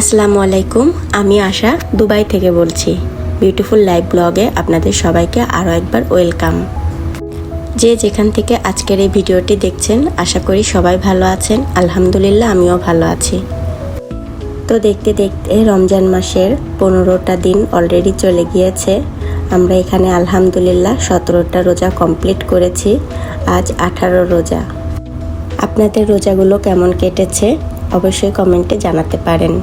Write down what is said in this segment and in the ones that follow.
আসসালামু আলাইকুম, আমি আশা দুবাই থেকে বলছি। বিউটিফুল লাইভ ব্লগে আপনাদের সবাইকে আরও একবার ওয়েলকাম। যে যেখান থেকে আজকের এই ভিডিওটি দেখছেন, আশা করি সবাই ভালো আছেন। আলহামদুলিল্লাহ, আমিও ভালো আছি। তো দেখতে দেখতে রমজান মাসের পনেরোটা দিন অলরেডি চলে গিয়েছে। আমরা এখানে আলহামদুলিল্লাহ সতেরোটা রোজা কমপ্লিট করেছি। আজ আঠারো রোজা। আপনাদের রোজাগুলো কেমন কেটেছে? অবশ্যই কমেন্টে জানাতে পারেন।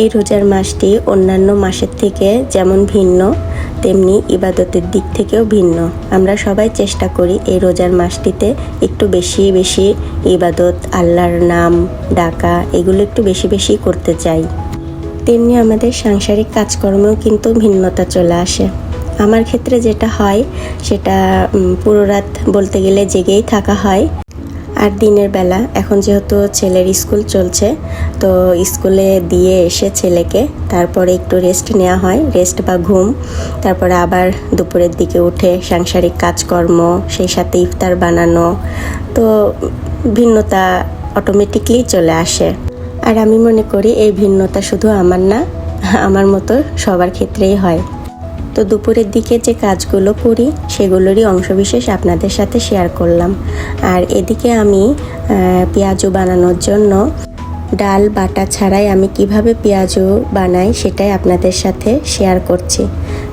এই রোজার মাসটি অন্যান্য মাসের থেকে যেমন ভিন্ন, তেমনি ইবাদতের দিক থেকেও ভিন্ন। আমরা সবাই চেষ্টা করি এই রোজার মাসটিতে একটু বেশি বেশি ইবাদত, আল্লাহর নাম, ডাকা, এগুলো একটু বেশি বেশি করতে চাই। তেমনি আমাদের সাংসারিক কাজকর্মেও কিন্তু ভিন্নতা চলে আসে। আমার ক্ষেত্রে যেটা হয়, সেটা পুরো রাত বলতে গেলে জেগেই থাকা হয়। আর দিনের বেলা। এখন যেহেতু ছেলের স্কুল চলছে, তো স্কুলে দিয়ে এসে ছেলেকে তারপরে একটু রেস্ট নেওয়া হয় রেস্ট বা ঘুম। তারপরে আবার দুপুরের দিকে উঠে সাংসারিক কাজকর্ম, সেই সাথে ইফতার বানানো। তো ভিন্নতা অটোমেটিকলি চলে আসে। আর আমি মনে করি এই ভিন্নতা শুধু আমার না, আমার মতো সবার ক্ষেত্রেই হয়। তো দুপুরের দিকে যে কাজগুলো করি, সেগুলোরই অংশবিশেষ আপনাদের সাথে শেয়ার করলাম। আর এদিকে আমি পেঁয়াজু বানানোর জন্য ডাল, বাটা ছাড়াই আমি কীভাবে পেঁয়াজু বানাই সেটাই আপনাদের সাথে শেয়ার করছি।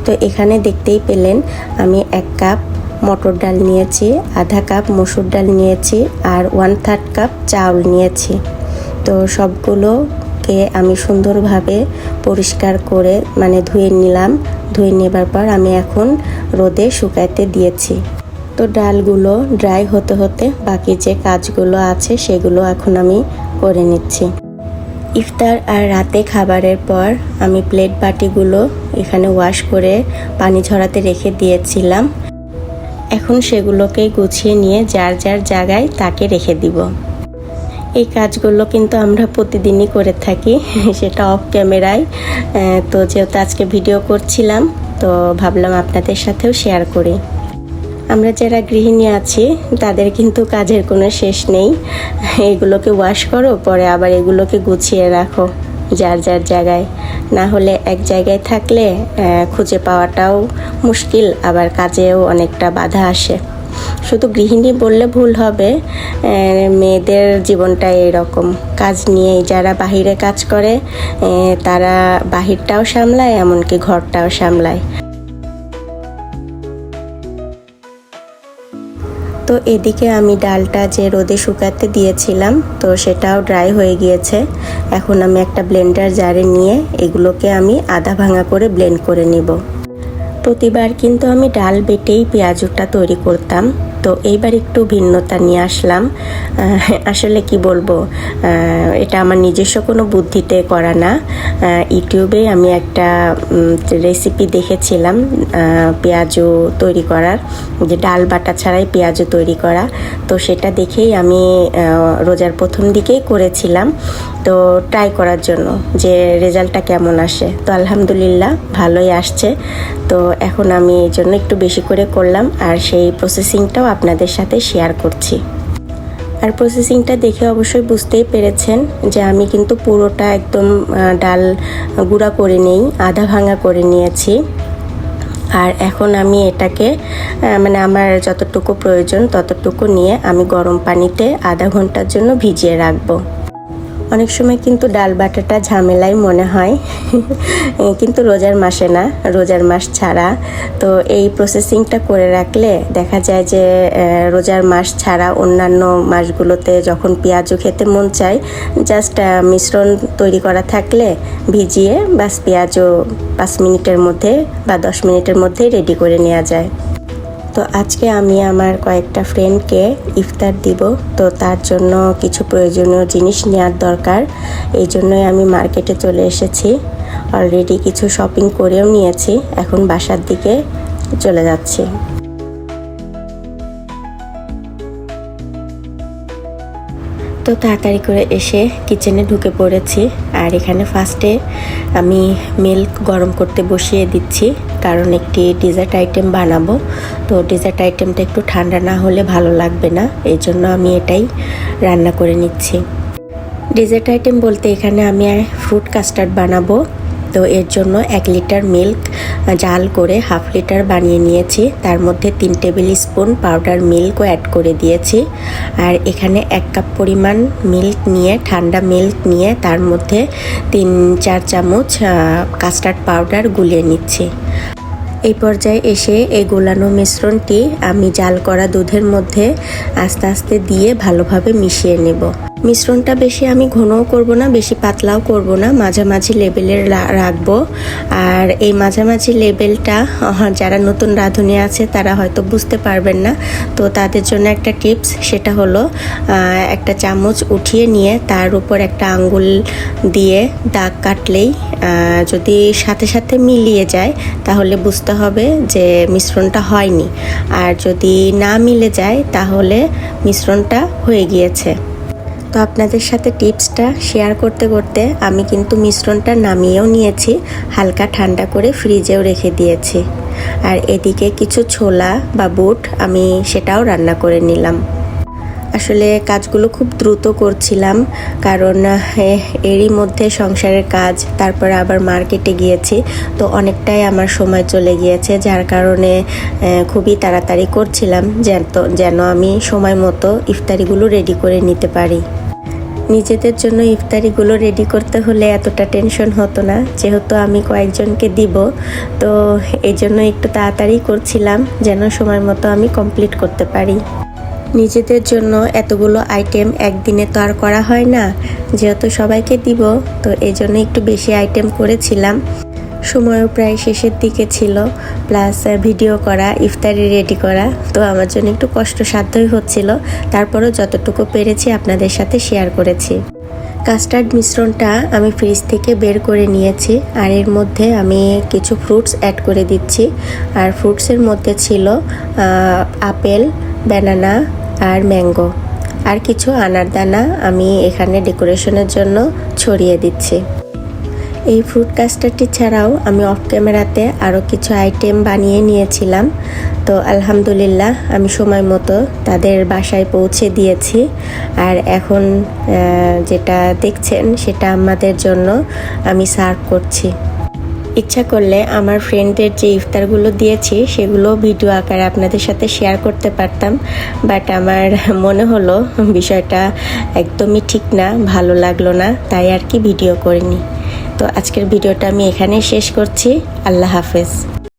তো এখানে দেখতেই পেলেন, আমি এক কাপ মটর ডাল নিয়েছি, আধা কাপ মসুর ডাল নিয়েছি আর ওয়ান থার্ড কাপ চাউল নিয়েছি। তো সবগুলোকে আমি সুন্দরভাবে পরিষ্কার করে মানে ধুয়ে নিলাম। ধুয়ে নেবার পর আমি এখন রোদে শুকাইতে দিয়েছি। তো ডালগুলো ড্রাই হতে হতে বাকি যে কাজগুলো আছে সেগুলো এখন আমি করে নিচ্ছি। ইফতার আর রাতে খাবারের পর আমি প্লেট বাটিগুলো এখানে ওয়াশ করে পানি ঝরাতে রেখে দিয়েছিলাম। এখন সেগুলোকে গুছিয়ে নিয়ে যার যার জায়গায় তাকে রেখে দিব। এই কাজগুলো কিন্তু আমরা প্রতিদিনই করে থাকি, সেটা অফ ক্যামেরায় তো যেহেতু আজকে ভিডিও করছিলাম, তো ভাবলাম আপনাদের সাথেও শেয়ার করি। আমরা যারা গৃহিণী আছি, তাদের কিন্তু কাজের কোনো শেষ নেই। এগুলোকে ওয়াশ করো, পরে আবার এগুলোকে গুছিয়ে রাখো, যার যার জায়গায়। না হলে এক জায়গায় থাকলে খুঁজে পাওয়াটাও মুশকিল, আবার কাজেও অনেকটা বাধা আসে। শুধু গৃহিণী বললে ভুল হবে মেয়েদের জীবনটা এরকম। কাজ নিয়েই যারা বাহিরে কাজ করে তারা বাহিরটাও সামলায়, এমনকি ঘরটাও সামলায়। তো এদিকে আমি ডালটা যে রোদে শুকাতে দিয়েছিলাম, তো সেটাও ড্রাই হয়ে গিয়েছে। এখন আমি একটা ব্লেন্ডার জারে নিয়ে এগুলোকে আমি আধা ভাঙা করে ব্লেন্ড করে নিব। প্রতিবার কিন্তু আমি ডাল বেটেই পেঁয়াজুটা তৈরি করতাম। তো এইবার একটু ভিন্নতা নিয়ে আসলাম। আসলে কি বলব এটা আমার নিজস্ব কোনো বুদ্ধিতে করা না। ইউটিউবে আমি একটা রেসিপি দেখেছিলাম আহ, পেঁয়াজু তৈরি করার যে ডাল বাটা ছাড়াই পেঁয়াজু তৈরি করা। তো সেটা দেখেই আমি রোজার প্রথম দিকেই করেছিলাম। তো ট্রাই করার জন্য যে রেজাল্টটা কেমন আসে। তো আলহামদুলিল্লাহ ভালোই আসছে। তো এখন আমি এই জন্য একটু বেশি করে করলাম। আর সেই প্রসেসিংটাও আপনাদের সাথে শেয়ার করছি। আর প্রসেসিংটা দেখে অবশ্যই বুঝতেই পেরেছেন যে আমি কিন্তু পুরোটা একদম ডাল গুঁড়া করে নেই, আধা ভাঙা করে নিয়েছি। আর এখন আমি এটাকে মানে আমার যতটুকু প্রয়োজন ততটুকু নিয়ে আমি গরম পানিতে আধা ঘণ্টার জন্য ভিজিয়ে রাখব। অনেক সময় কিন্তু ডাল বাটাটা ঝামেলাই মনে হয়। কিন্তু রোজার মাসে না, রোজার মাস ছাড়া। তো এই প্রসেসিংটা করে রাখলে দেখা যায় যে রোজার মাস ছাড়া অন্যান্য মাসগুলোতে যখন পেঁয়াজও খেতে মন চায় জাস্ট মিশ্রণ তৈরি করা থাকলে ভিজিয়ে বাস পেঁয়াজও পাঁচ মিনিটের মধ্যে বা দশ মিনিটের মধ্যেই রেডি করে নেওয়া যায়। তো আজকে আমি আমার কয়েকটা ফ্রেন্ডকে ইফতার দিব। তো তার জন্য কিছু প্রয়োজনীয় জিনিস নেওয়ার দরকার। এই জন্যই আমি মার্কেটে চলে এসেছি। অলরেডি কিছু শপিং করেও নিয়েছি। এখন বাসার দিকে চলে যাচ্ছি। তো তাড়াতাড়ি করে এসে কিচেনে ঢুকে পড়েছি। আর এখানে ফার্স্টে আমি মিল্ক গরম করতে বসিয়ে দিচ্ছি। কারণ একটি ডেজার্ট আইটেম বানাবো। তো ডেজার্ট আইটেমটা একটু ঠান্ডা না হলে ভালো লাগবে না এই জন্য আমি এটাই রান্না করে নিচ্ছি। ডেজার্ট আইটেম বলতে এখানে আমি ফ্রুট কাস্টার্ড বানাবো। তো এর জন্য এক লিটার মিল্ক জাল করে হাফ লিটার বানিয়ে নিয়েছি। তার মধ্যে তিন টেবিল স্পুন পাউডার মিল্কও অ্যাড করে দিয়েছি। আর এখানে এক কাপ পরিমাণ মিল্ক নিয়ে, ঠান্ডা মিল্ক নিয়ে তার মধ্যে তিন, চার চামচ কাস্টার্ড পাউডার গুলিয়ে নিচ্ছি। এই পর্যায়ে এসে এই গোলানো মিশ্রণটি আমি জাল করা দুধের মধ্যে আস্তে আস্তে দিয়ে ভালোভাবে মিশিয়ে নেব। মিশ্রণটা বেশি আমি ঘনও করব না, বেশি পাতলাও করব না। মাঝামাঝি লেভেলের রা- রাখব। আর এই মাঝামাঝি লেভেলটা যারা নতুন রাঁধুনি আছে তারা হয়তো বুঝতে পারবেন না। তো তাদের জন্য একটা টিপস, সেটা হলো একটা চামচ উঠিয়ে নিয়ে তার উপর একটা আঙ্গুল দিয়ে দাগ কাটলেই যদি সাথে সাথে মিলিয়ে যায়, তাহলে বুঝতে হবে যে মিশ্রণটা হয়নি। আর যদি না মিলে যায়, তাহলে মিশ্রণটা হয়ে গিয়েছে। তো আপনাদের সাথে টিপসটা শেয়ার করতে করতে আমি কিন্তু মিশ্রণটা নামিয়েও নিয়েছি, হালকা ঠান্ডা করে ফ্রিজেও রেখে দিয়েছি। আর এদিকে কিছু ছোলা বা বুট আমি সেটাও রান্না করে নিলাম। আসলে কাজগুলো খুব দ্রুত করছিলাম, কারণ এরই মধ্যে সংসারের কাজ, তারপরে আবার মার্কেটে গিয়েছি, তো অনেকটাই আমার সময় চলে গিয়েছে, যার কারণে খুবই তাড়াতাড়ি করছিলাম যেন আমি সময় মতো ইফতারিগুলো রেডি করে নিতে পারি। নিজেদের জন্য ইফতারিগুলো রেডি করতে হলে এতটা টেনশন হতো না। যেহেতু আমি কয়েকজনকে দিব, তো এই জন্য একটু তাড়াতাড়ি করছিলাম যেন সময় মতো আমি কমপ্লিট করতে পারি। নিজেদের জন্য এতগুলো আইটেম একদিনে তো আর করা হয় না। যেহেতু সবাইকে দিব, তো এই জন্য একটু বেশি আইটেম করেছিলাম। সময়ও প্রায় শেষের দিকে ছিল প্লাস ভিডিও করা, ইফতারি রেডি করা। তো আমার জন্য একটু কষ্টসাধ্যই হচ্ছিল। তারপরও যতটুকু পেরেছি আপনাদের সাথে শেয়ার করেছি। কাস্টার্ড মিশ্রণটা আমি ফ্রিজ থেকে বের করে নিয়েছি, আর এর মধ্যে আমি কিছু ফ্রুটস অ্যাড করে দিচ্ছি। আর ফ্রুটসের মধ্যে ছিল আপেল ব্যানানা আর ম্যাঙ্গো আর কিছু আনারদানা আমি এখানে ডেকোরেশনের জন্য ছড়িয়ে দিচ্ছি। এই ফ্রুট কাস্টারটি ছাড়াও আমি অফ ক্যামেরাতে আরও কিছু আইটেম বানিয়ে নিয়েছিলাম। তো আলহামদুলিল্লাহ, আমি সময় মতো তাদের বাসায় পৌঁছে দিয়েছি। আর এখন যেটা দেখছেন, সেটা আমাদের জন্য আমি সার্ভ করছি। ইচ্ছা করলে আমার ফ্রেন্ডদের যে ইফতারগুলো দিয়েছি, সেগুলো ভিডিও আকারে আপনাদের সাথে শেয়ার করতে পারতাম। বাট আমার মনে হলো বিষয়টা একদমই ঠিক না, ভালো লাগল না, তাই আর কি ভিডিও করিনি। তো আজকের ভিডিওটা আমি এখানে শেষ করছি। আল্লাহ হাফেজ।